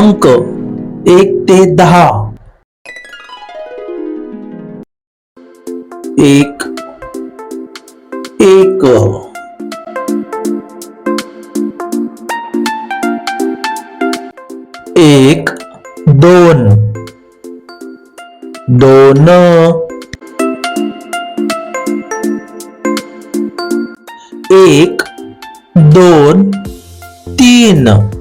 अंक एक ते दहा. एक एक. एक दोन. दोन. एक दोन तीन.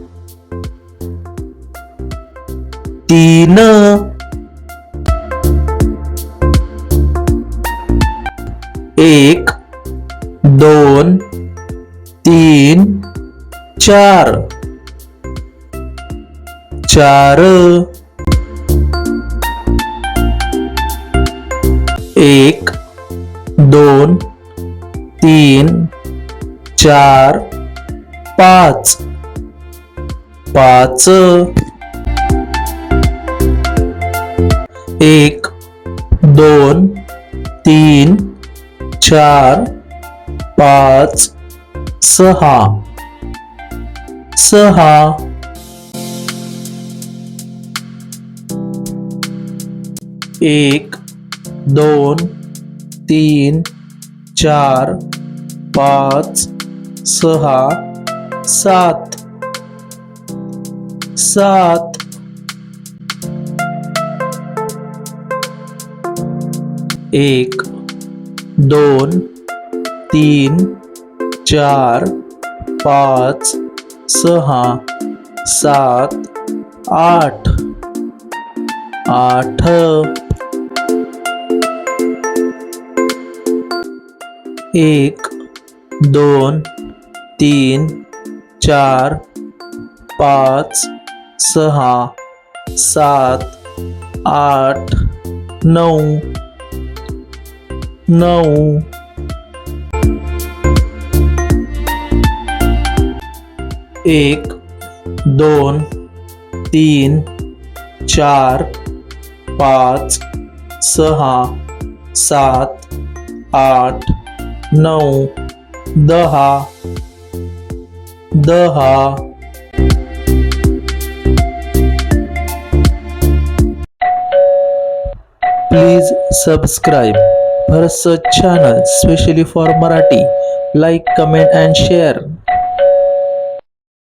तीन. एक दोन तीन चार. चार. एक दोन तीन चार पाच. पाच. एक दोन तीन चार पाच सहा. सहा. एक दोन तीन चार पाच सहा सात. सात. एक दोन तीन चार पाच सहा सात आठ. आठ. एक दोन तीन चार पाच सहा सात आठ नऊ. नऊ. एक दोन तीन चार पाच सहा सात आठ नऊ दहा. दहा. Please subscribe. Bharat search specially for Marathi like comment and share